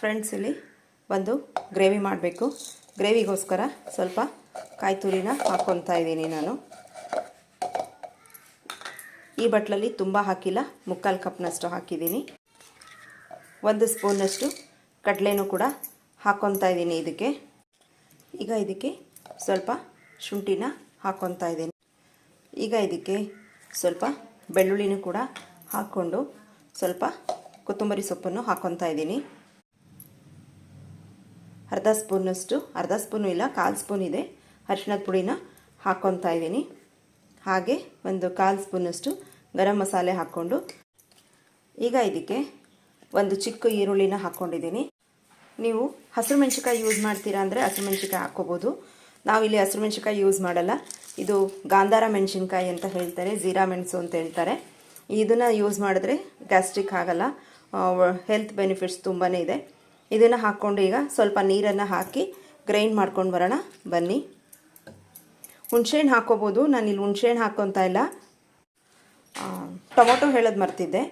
Friends ಇಲ್ಲಿ ಒಂದು gravy ಮಾಡಬೇಕು. ಗ್ರೇವಿಗೋಸ್ಕರ ಸ್ವಲ್ಪ ಕಾಯಿ ತುರಿನ ಹಾಕ್ಕೊತಾ ಇದ್ದೀನಿ ನಾನು. ಈ ಬಟ್ಲಲ್ಲಿ ತುಂಬ ಹಾಕಿಲ್ಲ, ಮುಕ್ಕಾಲು ಕಪ್ನಷ್ಟು ಹಾಕಿದ್ದೀನಿ. ಒಂದು ಸ್ಪೂನಷ್ಟು ಕಡಲೆನೂ ಕೂಡ ಹಾಕ್ಕೊತಾ ಇದ್ದೀನಿ ಇದಕ್ಕೆ. ಈಗ ಇದಕ್ಕೆ ಸ್ವಲ್ಪ ಶುಂಠಿನ ಹಾಕ್ಕೊತಾ ಇದ್ದೀನಿ. ಈಗ ಇದಕ್ಕೆ ಸ್ವಲ್ಪ ಬೆಳ್ಳುಳ್ಳಿನೂ ಕೂಡ ಹಾಕ್ಕೊಂಡು ಸ್ವಲ್ಪ ಕೊತ್ತಂಬರಿ ಸೊಪ್ಪನ್ನು ಹಾಕ್ಕೊತಾ ಇದ್ದೀನಿ. ಅರ್ಧ ಸ್ಪೂನಷ್ಟು, ಅರ್ಧ ಸ್ಪೂನು ಇಲ್ಲ, ಕಾಲು ಸ್ಪೂನ್ ಇದೆ. ಅರಿಶಿಣದ ಪುಡಿನ ಹಾಕ್ಕೊತಾ ಇದ್ದೀನಿ. ಹಾಗೆ ಒಂದು ಕಾಲು ಸ್ಪೂನಷ್ಟು ಗರಂ ಮಸಾಲೆ ಹಾಕ್ಕೊಂಡು. ಈಗ ಇದಕ್ಕೆ ಒಂದು ಚಿಕ್ಕ ಈರುಳ್ಳಿನ ಹಾಕ್ಕೊಂಡಿದ್ದೀನಿ. ನೀವು ಹಸಿರು ಮೆಣಸಿಕಾಯಿ ಯೂಸ್ ಮಾಡ್ತೀರಾ ಅಂದರೆ ಹಸಿರು ಮೆಣಸಿಕಾಯಿ ಹಾಕ್ಕೋಬೋದು. ನಾವಿಲ್ಲಿ ಹಸಿರು ಮೆಣಸಿಕಾಯಿ ಯೂಸ್ ಮಾಡಲ್ಲ. ಇದು ಗಾಂಧಾರ ಮೆಣಸಿನ್ಕಾಯಿ ಅಂತ ಹೇಳ್ತಾರೆ, ಜೀರಾ ಮೆಣಸು ಅಂತ ಹೇಳ್ತಾರೆ. ಇದನ್ನು ಯೂಸ್ ಮಾಡಿದ್ರೆ ಗ್ಯಾಸ್ಟ್ರಿಕ್ ಆಗಲ್ಲ. ಹೆಲ್ತ್ ಬೆನಿಫಿಟ್ಸ್ ತುಂಬಾ ಇದೆ. ಇದನ್ನು ಹಾಕ್ಕೊಂಡು ಈಗ ಸ್ವಲ್ಪ ನೀರನ್ನು ಹಾಕಿ ಗ್ರೈಂಡ್ ಮಾಡ್ಕೊಂಡು ಬರೋಣ. ಬನ್ನಿ. ಹುಣಸೆಹಣ್ಣು ಹಾಕ್ಕೋಬೋದು. ನಾನಿಲ್ಲಿ ಹುಣಸೆಹಣ್ಣು ಹಾಕ್ಕೊತಾ ಇಲ್ಲ. ಟೊಮೊಟೊ ಹೇಳೋದು ಮರ್ತಿದ್ದೆ.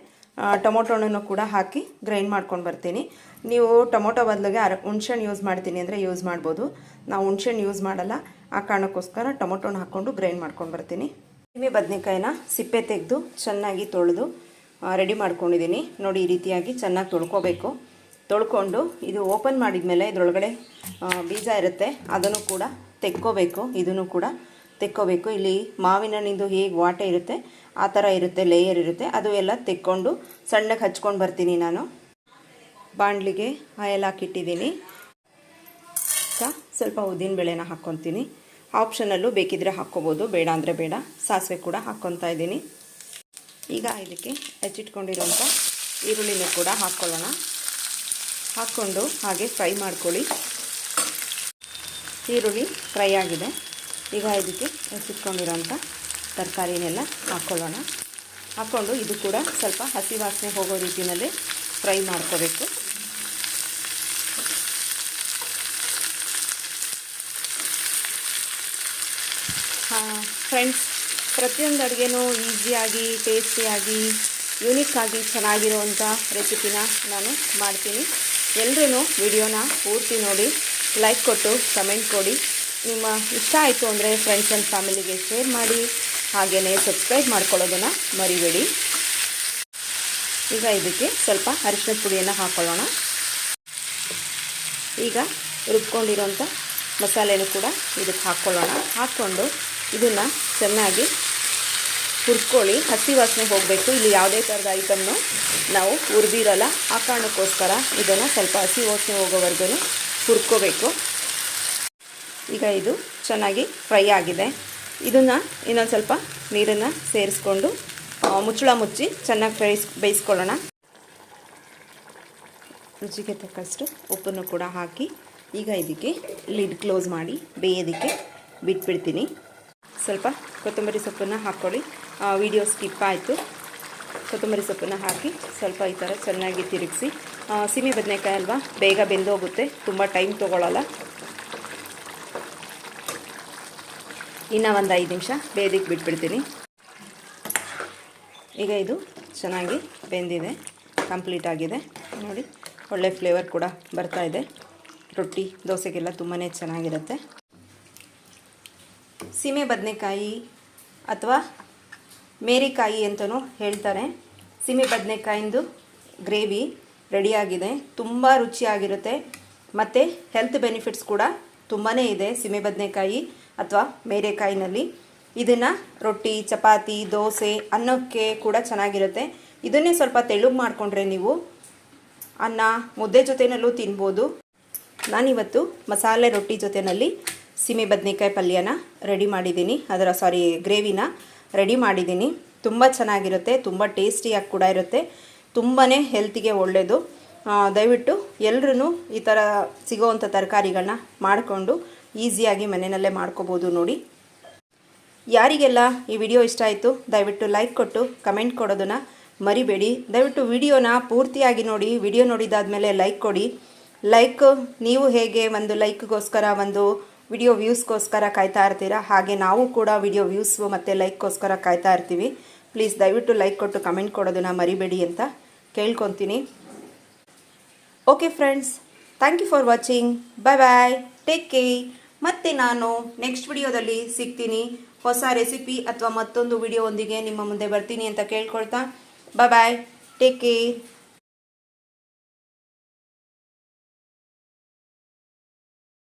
ಟೊಮೊಟೊನೂ ಕೂಡ ಹಾಕಿ ಗ್ರೈಂಡ್ ಮಾಡ್ಕೊಂಡು ಬರ್ತೀನಿ. ನೀವು ಟೊಮೊಟೊ ಬದಲಿಗೆ ಅರ, ಹುಣ್ಸೆಹಣ್ಣು ಯೂಸ್ ಮಾಡ್ತೀನಿ ಅಂದರೆ ಯೂಸ್ ಮಾಡ್ಬೋದು. ನಾವು ಹುಣ್ಸೆಹಣ್ಣು ಯೂಸ್ ಮಾಡಲ್ಲ. ಆ ಕಾರಣಕ್ಕೋಸ್ಕರ ಟೊಮೊಟೊನ ಹಾಕ್ಕೊಂಡು ಗ್ರೈಂಡ್ ಮಾಡ್ಕೊಂಡು ಬರ್ತೀನಿ. ಸಿಮೆ ಬದನೆಕಾಯಿನ ಸಿಪ್ಪೆ ತೆಗೆದು ಚೆನ್ನಾಗಿ ತೊಳೆದು ರೆಡಿ ಮಾಡ್ಕೊಂಡಿದ್ದೀನಿ. ನೋಡಿ ಈ ರೀತಿಯಾಗಿ ಚೆನ್ನಾಗಿ ತೊಳ್ಕೊಬೇಕು. ತೊಳ್ಕೊಂಡು ಇದು ಓಪನ್ ಮಾಡಿದ ಮೇಲೆ ಇದರೊಳಗಡೆ ಬೀಜ ಇರುತ್ತೆ. ಅದನ್ನು ಕೂಡ ತೆಕ್ಕೋಬೇಕು. ಇದನ್ನು ಕೂಡ ತೆಕ್ಕೋಬೇಕು. ಇಲ್ಲಿ ಮಾವಿನ ಹಣ್ಣಿಂದು ಹೇಗೆ ವಾಟೆ ಇರುತ್ತೆ, ಆ ಥರ ಇರುತ್ತೆ ಲೇಯರ್ ಇರುತ್ತೆ. ಅದು ಎಲ್ಲ ತೆಕ್ಕೊಂಡು ಸಣ್ಣಗೆ ಹಚ್ಕೊಂಡು ಬರ್ತೀನಿ ನಾನು. ಬಾಣಲಿಗೆ ಆಯಲ್ ಹಾಕಿಟ್ಟಿದ್ದೀನಿ. ಸ್ವಲ್ಪ ಉದ್ದಿನ ಬೇಳೆನ ಹಾಕ್ಕೊತೀನಿ. ಆಪ್ಷನಲ್ಲೂ ಬೇಕಿದ್ರೆ ಹಾಕ್ಕೋಬೋದು, ಬೇಡ ಅಂದರೆ ಬೇಡ. ಸಾಸಿವೆ ಕೂಡ ಹಾಕ್ಕೊತಾ ಇದ್ದೀನಿ. ಈಗ ಇದಕ್ಕೆ ಹೆಚ್ಚಿಟ್ಕೊಂಡಿರೋಂಥ ಈರುಳ್ಳಿನೂ ಕೂಡ ಹಾಕ್ಕೊಳ್ಳೋಣ. ಹಾಕ್ಕೊಂಡು ಹಾಗೆ ಫ್ರೈ ಮಾಡ್ಕೊಳ್ಳಿ. ಈರುಳ್ಳಿ ಫ್ರೈ ಆಗಿದೆ. ಈಗ ಇದಕ್ಕೆ ಹೆಚ್ಚಿಟ್ಕೊಂಡಿರೋಂಥ ತರಕಾರಿನೆಲ್ಲ ಹಾಕ್ಕೊಳ್ಳೋಣ. ಹಾಕ್ಕೊಂಡು ಇದು ಕೂಡ ಸ್ವಲ್ಪ ಹಸಿ ವಾಸನೆ ಹೋಗೋ ರೀತಿಯಲ್ಲಿ ಫ್ರೈ ಮಾಡ್ಕೋಬೇಕು. ಫ್ರೆಂಡ್ಸ್, ಪ್ರತಿಯೊಂದು ಅಡುಗೆನೂ ಈಸಿಯಾಗಿ, ಟೇಸ್ಟಿಯಾಗಿ ಯೂನಿಕ್ ಆಗಿ ಚೆನ್ನಾಗಿರುವಂಥ ರೆಸಿಪಿನ ನಾನು ಮಾಡ್ತೀನಿ. ಎಲ್ಲರೂ ವಿಡಿಯೋನ ಪೂರ್ತಿ ನೋಡಿ ಲೈಕ್ ಕೊಟ್ಟು ಕಮೆಂಟ್ ಕೊಡಿ. ನಿಮ್ಮ ಇಷ್ಟ ಆಯಿತು ಅಂದರೆ ಫ್ರೆಂಡ್ಸ್ ಆ್ಯಂಡ್ ಫ್ಯಾಮಿಲಿಗೆ ಶೇರ್ ಮಾಡಿ ಹಾಗೆಯೇ ಸಬ್ಸ್ಕ್ರೈಬ್ ಮಾಡ್ಕೊಳ್ಳೋದನ್ನು ಮರಿಬೇಡಿ. ಈಗ ಇದಕ್ಕೆ ಸ್ವಲ್ಪ ಅರಿಶಿನ ಪುಡಿಯನ್ನು ಹಾಕೊಳ್ಳೋಣ. ಈಗ ರುಬ್ಕೊಂಡಿರೋಂಥ ಮಸಾಲೆನೂ ಕೂಡ ಇದಕ್ಕೆ ಹಾಕ್ಕೊಳ್ಳೋಣ ಹಾಕ್ಕೊಂಡು ಇದನ್ನು ಚೆನ್ನಾಗಿ ಹುರ್ಕೊಳ್ಳಿ, ಹಸಿ ವಾಸನೆ ಹೋಗಬೇಕು. ಇಲ್ಲಿ ಯಾವುದೇ ಥರದ ಐಟಮ್ನು ನಾವು ಹುರಿದಿರಲ್ಲ. ಆ ಕಾರಣಕ್ಕೋಸ್ಕರ ಇದನ್ನು ಸ್ವಲ್ಪ ಹಸಿ ವಾಸನೆ ಹೋಗೋವರೆಗೂ ಹುರ್ಕೋಬೇಕು. ಈಗ ಇದು ಚೆನ್ನಾಗಿ ಫ್ರೈ ಆಗಿದೆ. ಇದನ್ನು ಇನ್ನೊಂದು ಸ್ವಲ್ಪ ನೀರನ್ನು ಸೇರಿಸ್ಕೊಂಡು ಮುಚ್ಚಳ ಮುಚ್ಚಿ ಚೆನ್ನಾಗಿ ಫ್ರೈಸ್ ಬೇಯಿಸ್ಕೊಳ್ಳೋಣ. ರುಚಿಗೆ ತಕ್ಕಷ್ಟು ಉಪ್ಪನ್ನು ಕೂಡ ಹಾಕಿ, ಈಗ ಇದಕ್ಕೆ ಲಿಡ್ ಕ್ಲೋಸ್ ಮಾಡಿ ಬೇಯೋದಕ್ಕೆ ಬಿಟ್ಬಿಡ್ತೀನಿ. ಸ್ವಲ್ಪ ಕೊತ್ತಂಬರಿ ಸೊಪ್ಪನ್ನು ಹಾಕ್ಕೊಳ್ಳಿ. ವಿಡಿಯೋ ಸ್ಕಿಪ್ ಆಯಿತು. ಕೊತ್ತಂಬರಿ ಸೊಪ್ಪನ್ನು ಹಾಕಿ ಸ್ವಲ್ಪ ಈ ಥರ ಚೆನ್ನಾಗಿ ತಿರುಗಿಸಿ. ಸೀಮೆ ಬದನೆಕಾಯಿ ಅಲ್ವಾ? ಬೇಗ ಬೆಂದೋಗುತ್ತೆ. ತುಂಬ ಟೈಮ್ ತೊಗೊಳ್ಳಲ್ಲ ಇನ್ನು ಒಂದು ಐದು ನಿಮಿಷ ಬೇದಿಗೆ ಬಿಟ್ಬಿಡ್ತೀನಿ. ಈಗ ಇದು ಚೆನ್ನಾಗಿ ಬೆಂದಿದೆ. ಕಂಪ್ಲೀಟ್ ಆಗಿದೆ. ನೋಡಿ, ಒಳ್ಳೆ ಫ್ಲೇವರ್ ಕೂಡ ಬರ್ತಾ ಇದೆ. ರೊಟ್ಟಿ, ದೋಸೆಗೆಲ್ಲ ತುಂಬಾ ಚೆನ್ನಾಗಿರುತ್ತೆ. ಸೀಮೆ ಬದನೆಕಾಯಿ ಅಥವಾ ಮೇರಿಕಾಯಿ ಅಂತಲೂ ಹೇಳ್ತಾರೆ. ಸೀಮೆ ಬದನೆಕಾಯಿಂದು ಗ್ರೇವಿ ರೆಡಿಯಾಗಿದೆ. ತುಂಬ ರುಚಿಯಾಗಿರುತ್ತೆ. ಮತ್ತು ಹೆಲ್ತ್ ಬೆನಿಫಿಟ್ಸ್ ಕೂಡ ತುಂಬಾ ಇದೆ ಸೀಮೆ ಬದನೆಕಾಯಿ ಅಥವಾ ಮೇರೆಕಾಯಿನಲ್ಲಿ. ಇದನ್ನು ರೊಟ್ಟಿ, ಚಪಾತಿ, ದೋಸೆ ಅನ್ನಕ್ಕೆ ಕೂಡ ಚೆನ್ನಾಗಿರುತ್ತೆ. ಇದನ್ನೇ ಸ್ವಲ್ಪ ತೆಳುಗ್ ಮಾಡಿಕೊಂಡ್ರೆ ನೀವು ಅನ್ನ, ಮುದ್ದೆ ಜೊತೆಯಲ್ಲೂ ತಿನ್ಬೋದು. ನಾನಿವತ್ತು ಮಸಾಲೆ ರೊಟ್ಟಿ ಜೊತೆಯಲ್ಲಿ ಸೀಮೆ ಬದನೆಕಾಯಿ ಪಲ್ಯನ ರೆಡಿ ಮಾಡಿದ್ದೀನಿ. ಅದರ, ಸಾರಿ, ಗ್ರೇವಿನ ರೆಡಿ ಮಾಡಿದ್ದೀನಿ. ತುಂಬ ಚೆನ್ನಾಗಿರುತ್ತೆ, ತುಂಬ ಟೇಸ್ಟಿಯಾಗಿ ಕೂಡ ಇರುತ್ತೆ. ತುಂಬಾ ಹೆಲ್ತಿಗೆ ಒಳ್ಳೆಯದು ದಯವಿಟ್ಟು ಎಲ್ಲರೂ ಈ ಥರ ಸಿಗೋವಂಥ ತರಕಾರಿಗಳನ್ನ ಮಾಡಿಕೊಂಡು ಈಸಿಯಾಗಿ ಮನೆಯಲ್ಲೇ ಮಾಡ್ಕೋಬೋದು ನೋಡಿ. ಯಾರಿಗೆಲ್ಲ ಈ ವಿಡಿಯೋ ಇಷ್ಟ ಆಯಿತು, ದಯವಿಟ್ಟು ಲೈಕ್ ಕೊಟ್ಟು ಕಮೆಂಟ್ ಕೊಡೋದನ್ನು ಮರಿಬೇಡಿ. ದಯವಿಟ್ಟು ವಿಡಿಯೋನ ಪೂರ್ತಿಯಾಗಿ ನೋಡಿ, ವಿಡಿಯೋ ನೋಡಿದಾದಮೇಲೆ ಲೈಕ್ ಕೊಡಿ. ಲೈಕ್ ನೀವು ಹೇಗೆ ಒಂದು ಲೈಕ್ಗೋಸ್ಕರ ಒಂದು ವಿಡಿಯೋ ವ್ಯೂಸ್ಗೋಸ್ಕರ ಕಾಯ್ತಾ ಇರ್ತೀರಾ? ಹಾಗೆ ನಾವು ಕೂಡ ವಿಡಿಯೋ ವ್ಯೂಸ್ ಮತ್ತು ಲೈಕ್ಗೋಸ್ಕರ ಕಾಯ್ತಾ ಇರ್ತೀವಿ. ಪ್ಲೀಸ್ ದಯವಿಟ್ಟು ಲೈಕ್ ಕೊಟ್ಟು ಕಮೆಂಟ್ ಕೊಡೋದನ್ನು ಮರಿಬೇಡಿ ಅಂತ ಕೇಳ್ಕೊತೀನಿ. Okay friends, thank you for watching. Bye bye take care ಮತ್ತೆ ನಾನು ನೆಕ್ಸ್ಟ್ ವಿಡಿಯೋದಲ್ಲಿ ಸಿಗ್ತೀನಿ. ಹೊಸ ರೆಸಿಪಿ ಅಥವಾ ಮತ್ತೊಂದು ವಿಡಿಯೋ ಒಂದಿಗೆ ನಿಮ್ಮ ಮುಂದೆ ಬರ್ತೀನಿ ಅಂತ ಕೇಳ್ಕೊಳ್ತಾ. ಬಾಯ್ ಬಾಯ್ ಟೇಕ್ ಕೇರ್